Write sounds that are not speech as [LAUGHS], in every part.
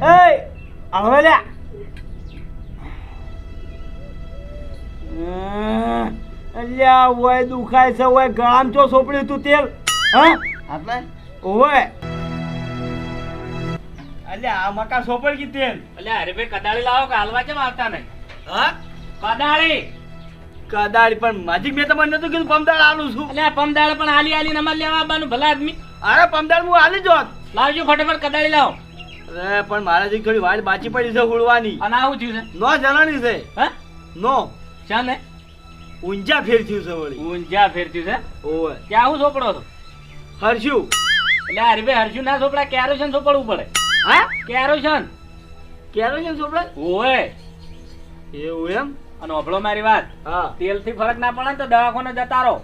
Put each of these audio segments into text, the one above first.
એ હવે લ્યા અમ, અલ્યા ઓય દુખાય છે ઓય ગળામ ચો સોપડ્યું તું તેલ હા એટલે ઓય અલ્યા આ મકા સોપડ કી તેલ અલ્યા અરે ભાઈ કદાળી લાવો કે હાલવા કેમ આવતા નહીં હા કદાળી કદાળી પણ માજી મેં તમને નતું કીધું પમદાળ આલું છું આ પમદાળ પણ હાલી હાલી નમાર લેવા આવવાનું ભલા આદમી અરે પમદાળ હું આલી જોત લાવજો ફટાફટ કદાળી લાવો અરે પણ મારે હજી થોડી વાટ બાચી પડી છે ઉડવાની. અને આવું થયું છે? નો જણાની છે. હે? નો. ને ઊંઝા ફેર થયું છે વળી. ઊંઝા થયું છે? ઓય ત્યાં આવું સોપડો છો? હર્ષુ એટલે હરીભાઈ હર્ષુ ના સોપડા કેરોસન સોપડવું પડે. હા? કેરોસન છે સોપડા ઓય એવું એમ? અને ઓભળો મારી વાત. હા. તેલથી ફરક ના પડે ને તો દવાખાને જતા રહો.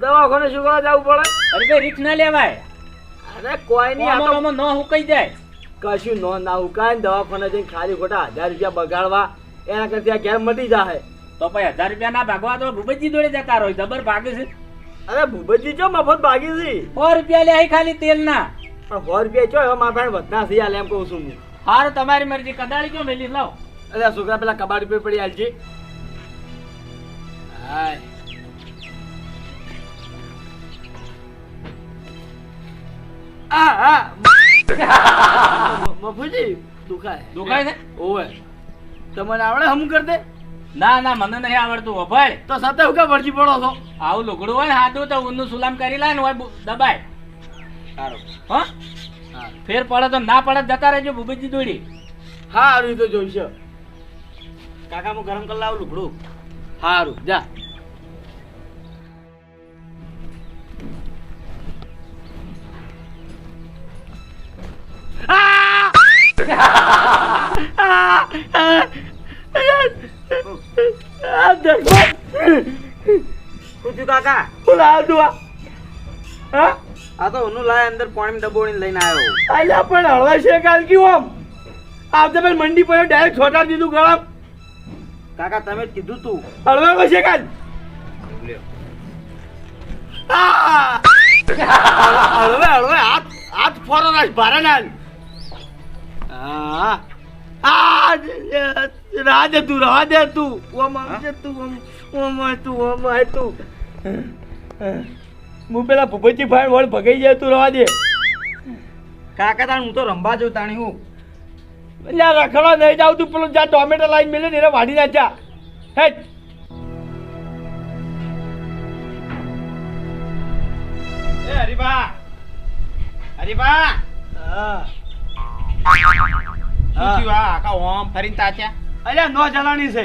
દવાખાને શું કરવા જવું પડે? હરીભાઈ રીક્ષ ના લેવાય. અરે કોઈ નહીં આમાં ન હુકાઈ જાય. કશું નો ના ઉકાય દવાખાને જઈને ખાલી ખોટા હજાર રૂપિયા બગાડવા એના કરતા ઘેર મટી જાય તો પછી હજાર રૂપિયા ના ભાગવા તો ભૂપતજી જોડે જતા રહો જબર ભાગે છે. અરે ભૂપતજી જો મફત ભાગી છે? સો રૂપિયા લે ખાલી તેલ ના. પણ સો રૂપિયા ચો મારા પાસે વધના છે હાલ એમ કહું છું હું. હાર તમારી મરજી કદાળી કયો મેલી લાવ. અરે છોકરા પેલા કબાડી પર પડી આલજી હાય. આ આ મફુજી દુખાય. દુખાય ને ઓવે. તમને આવડે હમ કર દે ના ના મને નહીં આવડતું વભાડ તો સતે હું કે વળજી પડો છો? આવું લુગડું હોય ને હાથું તો ઊનનું સુલામ કરી લે ને હોય દબાય. સારું. હા? હા. ફેર પડે તો ના પડે જતા રહેજો ભૂપેજી દોડી. હા ઈ તો જોઈશે. કાકા હું ગરમ કરી લાવું લુગડું. સારું જા. પૂછ્યું કાકા? હું? હા? આ તો લાય અંદર પાણી લઈને આવ્યો. અલ્યા પણ હળવા છે કાલ આમ? આવતે મંડી પર ડાયરેક્ટ છોટાડી દીધું ગળામ. કાકા તમે કીધું તું. હળવા છે કાલ! હળવે હળવે હાથ હાથ ફોરો રાખ ભારે ના આ આ દે તું રાજે તું ઓમ આવજે તું ઓમ તું ઓમ આય તું હું પેલા ભૂપતજી ભાઈ વળ ભગાઈ જાય તું રવા દે કાકા તાણ હું તો રંબા જઉં તાણી હું એટલે રખડો નહીં જાવ તું પેલો જ્યાં ટોમેટો લાઈન મેલે ને એને વાડી નાખ્યા હે એ હરીબા હરીબા હા. શું આ આખા ઓમ ફરીને તાચ્યા અલ્યા નો ચલાણી છે.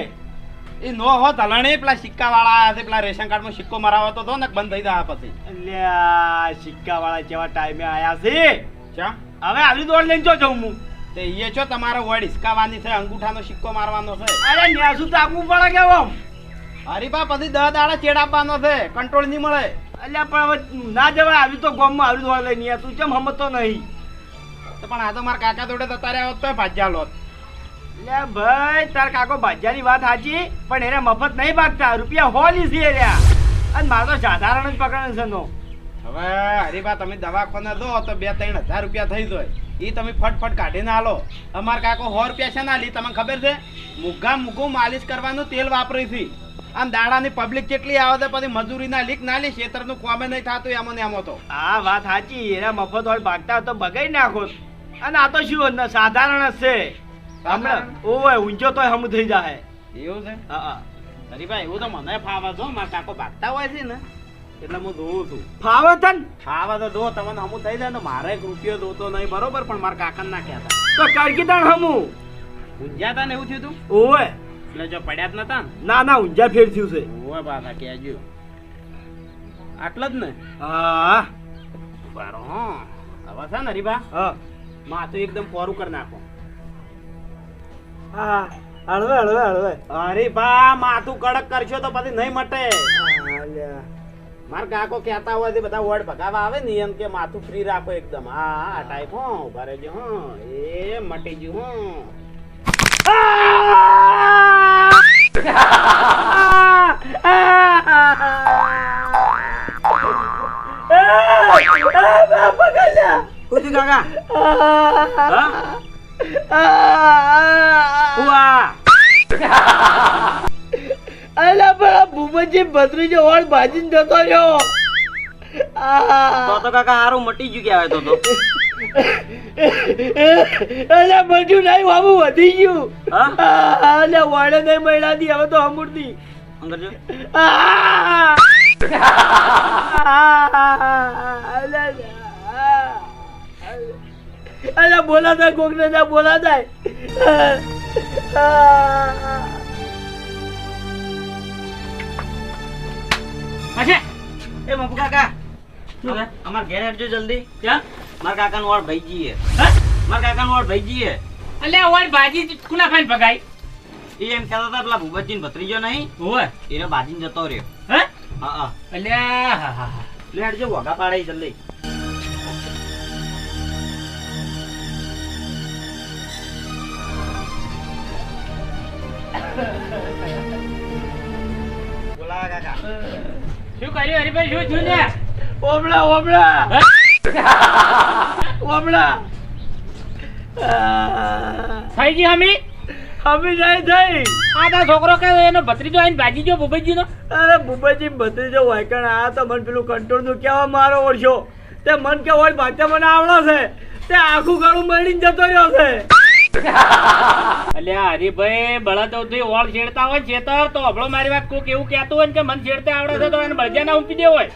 એ નો હો તલણે પેલા સિક્કા વાળા છે પેલા રેશન કાર્ડમાં સિક્કો મરાવતો હતો ને બંધ થઈ જાય પછી. અલ્યા સિક્કા વાળા જેવા ટાઈમે આયા છે. ચા? હવે આવી દોડ લઈને જો જઉં હું. તે એ છો તમારો વડ હિસકાવાની છે અંગૂઠાનો સિક્કો મારવાનો છે. અરે ન્યાસુ તો આપવું પડે કે ઓમ? હરીબા પછી દહ દાડા ચેડ આપવાનો છે કંટ્રોલ નહીં મળે. અલ્યા પણ હવે ના જવાય આવી તો ગોમમાં આવી દોડ લઈને તું કેમ હમતો નહીં? તો પણ આ તો મારા કાકા જોડે જતા રહ્યા હોત તો ભાજ્યા લોત લે ભાઈ તાર કાકો ભાજ્યાની વાત સાચી પણ એને મફત નહીં ભાગતા. રૂપિયા હોલી છે રહ્યા અને મારે તો સાધારણ જ પકડે છે નો હવે હરીબા તમે દવાખાને દો તો બે ત્રણ હજાર રૂપિયા થઈ જાય. એ તમે ફટફટ કાઢીને આલો અમાર કાકો સો રૂપિયા છે ના લી તમને ખબર છે? મુગ્ગા મુગ્ગું માલિશ કરવાનું તેલ વાપરી છે. આમ દાડાની પબ્લિક કેટલી આવે છે પછી મજૂરીના લીક ના લી ખેતરનું કોમે નહીં થતું એમાં ને એમાં તો. આ વાત સાચી એના મફત હોય ભાગતા તો બગાડી નાખો અને આ તો શું ન- સાધારણ છે. હમણાં ઓય ઊંચો તોય હમ થઈ જાય એવું છે? હા હા. હરીભાઈ એવું તો મને ફાવે છો મારા કાકો ભાગતા હોય છે ને એટલે હું જોઉં છું. ફાવે તન ફાવે તો જો તમને હમું થઈ જાય ને મારે એક રૂપિયો જોતો નહીં બરોબર પણ મારા કાકા ના કહેતા. તો કડકી તણ હમું? ઊંઝા તા ને એવું થયું તું? ઓય એટલે જો પડ્યા જ નતા ના? ના ઊંઝા ફેર થયું છે. ઓય બાબા કહેજો. આટલા જ ને? હા. બારો હવે છે ને હરીબા હા. માથું એકદમ પોરું કરી નાખો હા હળવે હળવે હળવે અરે બા માથું કડક કરશો તો પછી નહીં મટે. માર કાકો કહેતા હોય છે બધા વર્ડ ભગાવા આવે ને એમ કે માથું ફ્રી રાખો એકદમ હા આ ટાઈપ હો ઊભા રહેજો હો એ મટી ગયું હો પકડ્યા. કુછ કાકા? ઉવા અલા પણ ભૂપતજી ભત્રીજો હોળ ભાજીને જતો રહ્યો. તો તો કાકા હારું મટી ગયું કહેવાય તો તો. અલા બધું નહીં બાબુ વધી ગયું. અલે વાળે નહીં મળ્યા દી હવે તો અમૂર્તિ અંદર જો. અલા બોલા થાય કોક ને બોલા થાય હશે એ બાપુ કાકા? અમાર ઘેર હેડજો જલ્દી. ક્યાં? મારા કાકાનો વાળ ભાઈજી હે હા? મારા કાકાનો વાળ ભાઈજી હે અલે વાળ ભાજી કુના ખાઈને ભગાઈ એ એમ કહેતા હતા પેલા ભૂપતજીને ભત્રીજો નહીં. હોય એને બાજીને જતો રહ્યો. હે? હા હા. અલ્યા હા હા હા. લે હેડજો વગા પાડે જલ્દી. બોલા કાકા. શું કર્યું? હરીભાઈ શું થયું ને ઓમળા ઓમળા હે? થઈ ગઈ હમી? અમે નહીં થઈ. આ તારો છોકરો કે એનો ભત્રીજો આવીને ભાજી ગયો ભૂપતજી નો અરે બુબાજી ભત્રીજો વાયકણ આ તો મને પેલું કંટ્રોલનું કેવા મારો ઓળશો તે મન કે હોય ભાજ્ય મને આવડે છે તે આખું ગાળું મળીને જતો રહ્યો છે. [LAUGHS] અલ્યા હરીભાઈ બળદથી ઓળ છેડતા હોય છેતર તો હબળો મારી વાત કોક એવું કહેતું હોય કે મન છેડતા આવડે છે તો એને બળજા ના ઉંપી દેવો હોય.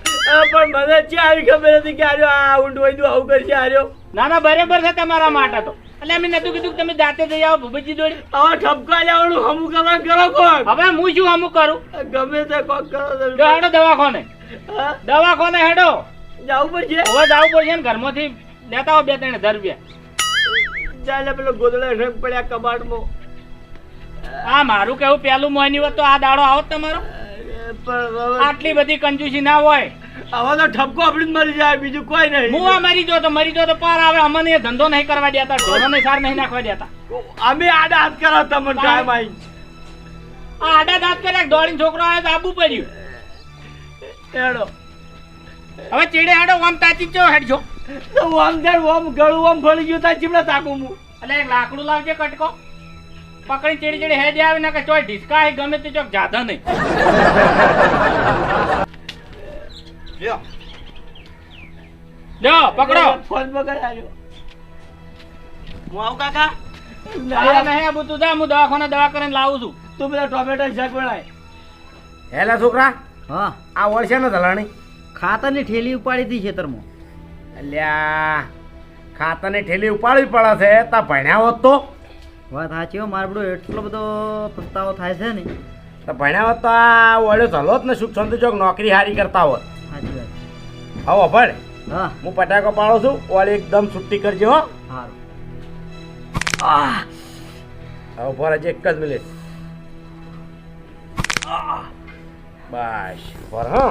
પણ મને છે આવી ખબર હતી કે આર્યો આ ઊંડ હોય તો આવું કરશે આર્યો. ના ના બરાબર છે તમારા માટે તો. એટલે અમે નતું કીધું કે તમે જાતે જઈ આવો ભૂપતજી જોડે? હવે ઠપકા લેવાનું હમું કરવા કરો કોણ? હવે હું શું અમુક કરું? ગમે તે કોક કરો જો હેડો દવાખાને? દવાખાને હેડો. જવું પડશે? હવે જવું પડશે ને ઘરમાંથી લેતા આવો બે ત્રણ હજાર રૂપિયા. ચાલે પેલો ગોદડા રંગ પડ્યા કબાટમાં. આ મારું કેવું પેલું મોની હોત તો આ દાડો આવો તમારો? આટલી બધી કંજુસી ના હોય. હવે તો ઠપકો આપડી મરી જાય બીજું કોઈ નહીં. હું આ મરી જો તો મરી જો તો પાર આવે અમને એ ધંધો નહીં કરવા દેતા ઢોરોને સાર નહીં નાખવા દેતા. અમે આડા હાથ કરો તમને કાયમ આઈ આ આડા હાથ કર્યા દોડીને છોકરો આવે તો આબુ પડ્યું. હેડો. હવે ચીડે હેડો આમ તાચી ચો હેડજો. તો ઓમ ધર ઓમ ગળું ઓમ ભળી ગયું તા ચીમડા તાકું હું એટલે એક લાકડું લાવજે કટકો. પકડી ચીડી ચીડી હેડે આવે ના કે ચોય ઢીસકા હે ગમે તે ચોક જાધા નહીં. લ્યો. લ્યો પકડો. ફોન પકડ આવ્યો. હું આવું કાકા? નહીં આબુ તું જા હું દવાખાને દવા કરીને લાવું છું. તું પેલા ટોમેટો શાક બનાય. હેલા છોકરા. હા. આ વળશે ને ધલાણી ખાતરની ઠેલી ઉપાડી હતી ખેતરમાં અલ્યા ખાતરની ઠેલી ઉપાડવી પડે છે તા ભણ્યા હોત તો. વાત સાચી હો મારો બધો એટલો બધો પસ્તાવો થાય છે ને. તો ભણ્યા હોત તો આ વળ્યો ચલો જ ને સુખ શાંતિ ચોક નોકરી હારી કરતા હોત. સાચી વાત. હવે ભણ. હા. હું પટાકો પાડું છું વળી એકદમ છુટ્ટી કરજો હો. સારું હવે ઊભો રહેજે એક જ મિનિટ. બસ હા હો.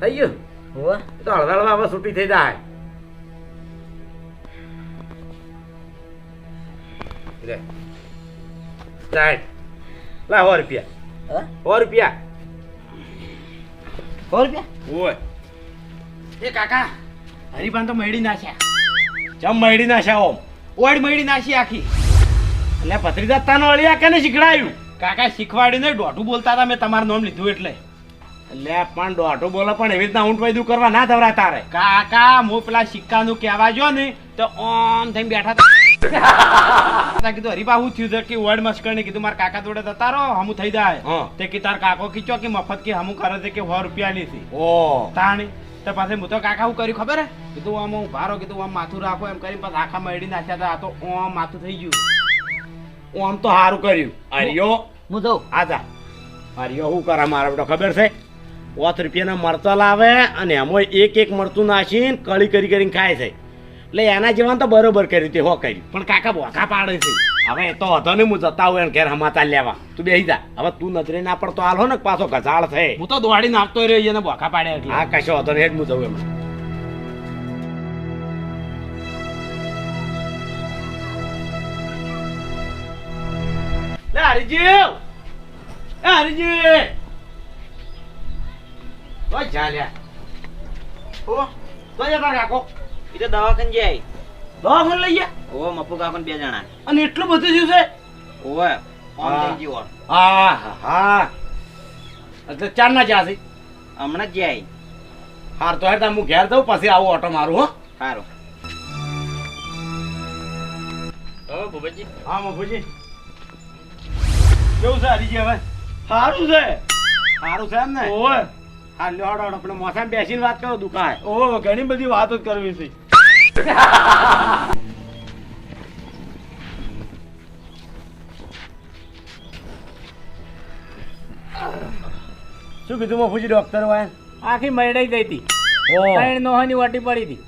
થઈ ગયું. હોવે. તો હળવા હળવા છૂટી થઈ જાય. લે. સાહેબ લા સો રૂપિયા. હા? સો રૂપિયા. સો રૂપિયા? ઓય એ કાકા હરીપાન તો મળી નાખ્યા ચમ મળી નાખ્યા ઓમ? ઓડ મળી નાખી આખી. એટલે પત્રીદા તાનો અળિયા કેને શીખડાયું. કાકા શીખવાડીને દોઢું બોલતા હતા મેં તમારું નામ લીધું એટલે. એટલે પણ દોઢું બોલો પણ એવી રીતના ઊંટ વૈદું કરવા ના ધવરા તારે. કાકા હું પેલા સિક્કાનું કહેવા જો ને તો ઓમ થઈને બેઠા હતા. [LAUGHS] કીધું હરીબા હું થયું છે કે વર્ડ મસ્કર કીધું મારા કાકા જોડે જતા રહો હમું થઈ જાય. તે કે તાર કાકો કીચો કે મફત કે હમું કરે છે કે સો રૂપિયા લીધી ઓ. તાણી તો પાસે હું તો કાકા હું કર્યું ખબર હે? કીધું આમ હું ભારો કીધું આમ માથું રાખો એમ કરીને પાછા આખા મળી નાખ્યા હતા. આ તો ઓમ માથું થઈ ગયું. ઓમ તો સારું કર્યું. હરિયો હું જાઉં. આજા મારી શું કરે મારા બેટો ખબર છે. પોત રૂપિયાના મરચા લાવે અને એમાં એક એક મરચું નાખીને કળી કરી કરીને ખાય છે. એટલે એના જેવા તો બરોબર કર્યું તે હો કર્યું. પણ કાકા બોખા પાડે છે. હવે એ તો હતો ને હું જતા હોય ઘેર હમાતા લેવા. તું બેસી જા. હવે તું નજરે ના પડતો હાલ હો ને પાછો ઘસાળ છે. હું તો દોડીને આપતો રહ્યો એને બોખા પાડ્યા હા કશો હતો ને હેડ હું જવું એમ. લે હરીજી એ હરીજી ઓય ચાલ્યા ઓ તો જતા કાકો એ તો દવાખાને જાય દવાખાને લઈ ગયા ઓ મફુ કાકો બે જણા અને એટલું બધું થયું છે ઓવે ઓમ હા. થઈ ગયું. હા હા હા એટલે ચાર ના જ્યાં હમણાં જ જાય હાર તો હેડ હું ઘેર દઉં પછી આવું ઓટો મારું હો સારું ઓ ભૂપતજી હા મફુજી કેવું છે હરીજી હવે? સારું છે. સારું છે એમ ને? ઓવે હા હડો આપણે મોસામાં બેસીને વાત કરો દુકાન ઓ ઘણી બધી વાતો જ કરવી છે. શું કીધું મફુજી ડોક્ટર વાય આખી મરડાઈ ગઈ હતી. ઓ. ત્રણ નોહાની વાટી પડી હતી.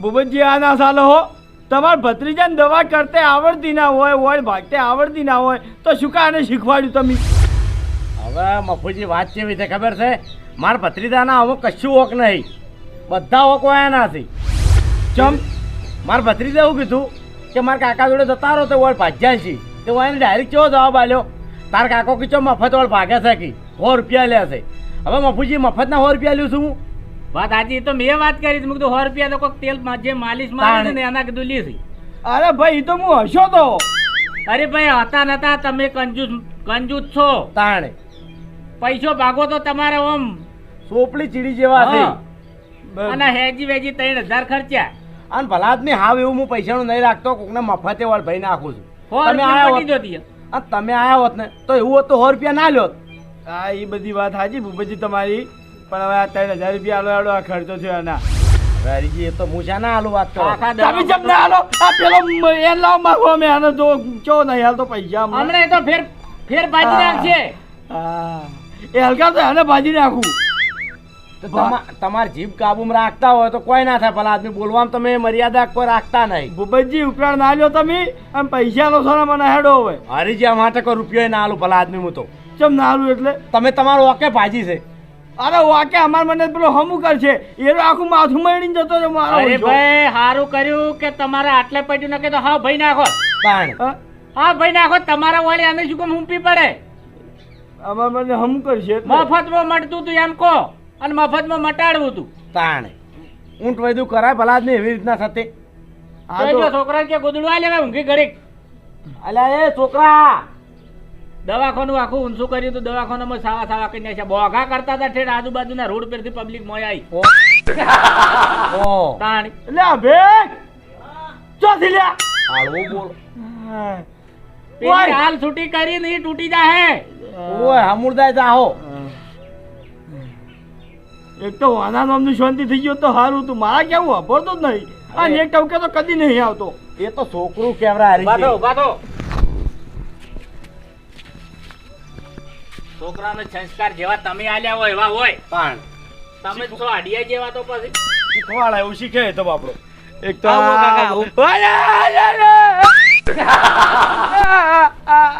ભૂપતજી આ ના સાલો હો. તમાર ભત્રીજાને દવા કરતે આવડતી ના હોય હોય ભાગતે આવડતી ના હોય તો શું કાને શીખવાડ્યું તમે? હવે મફુજી વાત કેવી છે ખબર છે? મારા ભત્રીજાના હવે કશું ઓક નહીં. બધા ઓક વાયા નથી ચમ? મારા ભત્રીજા એવું કીધું કે મારા કાકા જોડે જતા રહો તો વળ ભાજ્યા છે તો એને ડાયરેક્ટ કેવો જવાબ આલ્યો તાર કાકો કીચો મફત વળ ભાગે છે કે. સો રૂપિયા લે છે. હવે મફુજી મફતના સો રૂપિયા લ્યું છું હું? વાત સાચી તો મેં વાત કરી મેં કીધું સો રૂપિયા તો કોઈક તેલ જે માલિશ મારે ને એના કીધું લીધી અરે ભાઈ તો હું હશો તો. અરે ભાઈ હતા નતા તમે કંજૂસ કંજૂસ છો. તાણે. પૈસો ભાગો તો તમારે ઓમ. સોપલી ચીડી જેવા છે. અને હેજી વેજી ત્રણ હજાર ખર્ચ્યા. અને ભલા આદમી હાવ એવું હું પૈસાનું નહીં રાખતો કોકને મફતે વાળ ભાઈ નાખું છું. તમે આયા હોત. તમે આયા હોત ને તો એવું હોત તો સો રૂપિયા ના લ્યો હા એ બધી વાત હાજી ભૂપતજી તમારી. પણ હવે આ ત્રણ હજાર રૂપિયા આલો આલો આ ખર્ચો થયો એના હરીજી એ તો હું શાના આલો વાત કરો? તમે જેમ ના આલો આ પેલો મ- એ લાવ માગો મેં આને જો ચો નહીં હાલ તો પૈસા હમણાં. એ તો ફેર ફેર ભાજી. નાખશે હા. એ હલકા તો એને ભાજી નાખું. તમાર જીભ કાબુમાં રાખતા હોય તો કોઈ ના થાય ભલા આદમી બોલવામાં તમે મર્યાદા કોઈ રાખતા નહીં. ભૂપતજી ઉપરાણ ના લ્યો તમે આમ પૈસા લો છો ને મને હેડો હવે. હરીજી આ માટે કોઈ રૂપિયો ના આલું ભલા આદમી હું તો. ચમ ના આલું એટલે? તમે તમારું ઓકે ભાજી છે. અરે વાકે અમાર મને પેલો હમું કરશે. એનો આખું માથું મળીને જતો રહ્યો મારો અરે ભાઈ સારું કર્યું કે તમારે આટલે પડ્યું નકે તો હા ભાઈ નાખો. તાણ. હા? ભાઈ નાખો તમારા વાળી અમે શું કેમ હુંપી પડે? અમાર મને હમું કરશે. મફતમાં મટતું તું એમ કહો અને મફતમાં મટાડવું તું. તાણે. ઊંટ વૈદું કરાય ભલા નહીં એવી રીતના થતે. છોકરા કે ગોદડું આ લેવા ઊંઘી ઘડીક. અલ્યા એ છોકરા દવાખાનું આખું ઊંચું કર્યું હતું દવાખાનામાં સાવા સાવા કરી નાખ્યા. બોઘા કરતા હતા ઠેઠ આજુબાજુના રોડ પરથી પબ્લિક મોય આવી ઓ. [LAUGHS] તાણ. એટલે આ ચોથી લે હાલવું બોલ. પેલી હાલ છૂટી કરી નહીં તૂટી જાહે. ઓય હમુરદાય જાહો એક તો વાના નામની શાંતિ થઈ ગયો તો સારું તું મારા કેવું વાપરતો જ નહીં. અને એક ટવકે તો કદી નહીં આવતો. એ તો છોકરું કેવરા ઊભા થો, છોકરાનો સંસ્કાર જેવા તમે આલ્યા હોય એવા હોય. પણ તમે છો આડિયા જેવા તો પછી શીખવાડા એવું શીખે તો બાપડો એક તો.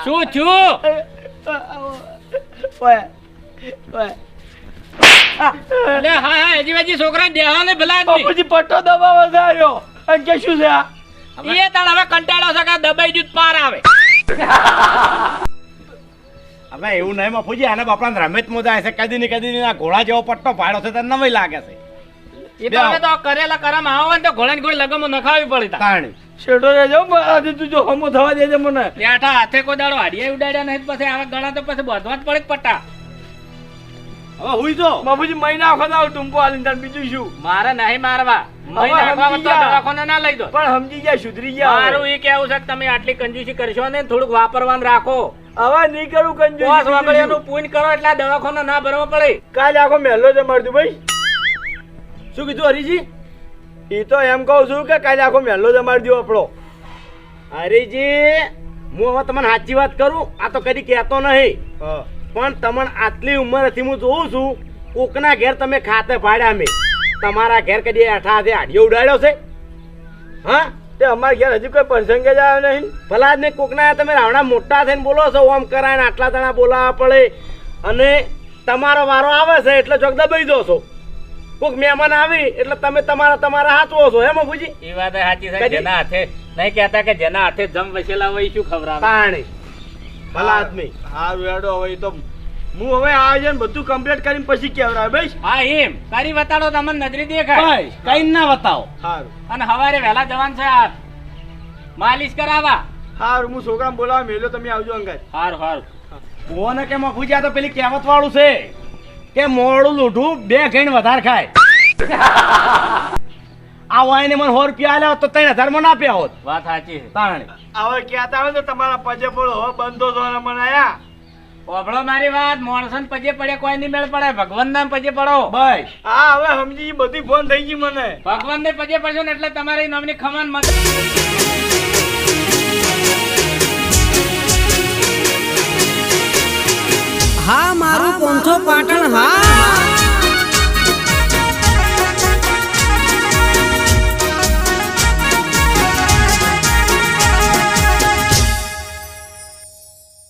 શું છું ઓય, ઓય. એટલે હા હા હજી હજી છોકરા દેહા ને ભલા બાપુજી પટ્ટો અને કે શું છે આ? એ તાણ હવે કંટાળો છે કે દબાઈ જ પાર આવે. હવે એવું નહીં મફુજી આને બાપડા રમેત મોદા છે. કદી ને કદી ને આ ઘોડા જેવો પટ્ટો પાડો છે તો નવાઈ લાગે છે. એ તો હવે તો કરેલા કરમ આવો ને તો ઘોડા ઘોડી લગમો નખાવી પડી તાણી. શેઠો રહેજો મારાથી તું જો હમો થવા દેજે મને. બેઠા હાથે કોઈ દાડો હાડિયા ઉડાડ્યા નહીં પછી આવા ગળા તો પછી બધવા જ પડે પટ્ટા. હવે હુઈ જો. બાપુજી મહિના વખત આવું ટૂંપો આલીને તાર બીજું શું? મારે નહીં મારવા. ના લઈ દો. પણ સમજી ગયા સુધરી ગયા મારું એ કેવું છે કે તમે આટલી કંજૂસી કરશો ને થોડુંક વાપરવાનું રાખો. હવે નહીં કરું કંજૂસી, પોસ બીજું વાપર્યાનું પૂન કરો એટલે દવાખાને ના ભરવા પડે. કાલે આખો મહેલો જ મળતું ભાઈ. શું કીધું હરીજી? એ તો એમ કહું છું કે કાલે આખો મહેલો જ અમારી દો આપણો. હરીજી હું હવે તમને સાચી વાત કરું આ તો કદી કહેતો નહીં. પણ તમને આટલી ઉંમરથી હું જોઉં છું કોકના ઘેર તમે ખાતે પાડ્યા મેં. તમારા ઘેર કદી અઠા હાથે હાડિયો ઉડાડ્યો છે? હા? તે અમારા ઘેર હજી કોઈ પ્રસંગે જ આવ્યો નહીં. ભલા જ ને કોકના તમે રાવણા મોટા થઈને બોલો છો ઓમ કરાય આટલા તણા બોલાવવા પડે. અને તમારો વારો આવે છે એટલે ચોક દબાઈ દો છો. કોક મહેમાન આવી એટલે તમે તમારા તમારા હાથવો છો. હેમ ભૂજી એ વાત સાચી છે જેના હાથે નહીં કહેતા કે જેના હાથે જમ વસેલા હોય શું ખબર પાણી. ભલા આદમી. સારું વેડો હોય તો હું હવે આયોજન બધું કમ્પ્લીટ કરીને પછી કેવરાય ભાઈ હા એમ કરી બતાડો તમને નજરી દેખાય. ભાઈ કઈ ના બતાવો સારું અને હવારે વહેલા જવાનું છે આ માલિશ કરાવા સારું હું છોકરાને બોલાવા મેલો તમે આવજો અંગાત હારું હારું. ભુવોને કે મફુ જ્યાં તો પેલી કહેવત વાળું છે. કે મોડું લૂંઠું બે ગણ વધારે ખાય. [LAUGHS] આ વાયને મને સો રૂપિયા આલ્યા તો ત્રણ હજારમાં ના આપ્યા હોત. વાત સાચી છે. તાણે. હવે કહેતા હોય તો તમારા પજે બોલો બંધો ધોરણ મને આયા. ઓભળો મારી વાત મોણસન પજે પડે કોઈ નહીં મેળ પડે ભગવાન ના પજે પડો. બસ. હા હવે સમજી બધી ફોન થઈ ગઈ મને. ભગવાન ને પજે પડશો ને એટલે તમારી નામની ખમણ મત હા મારું પોંથો પાટણ હા.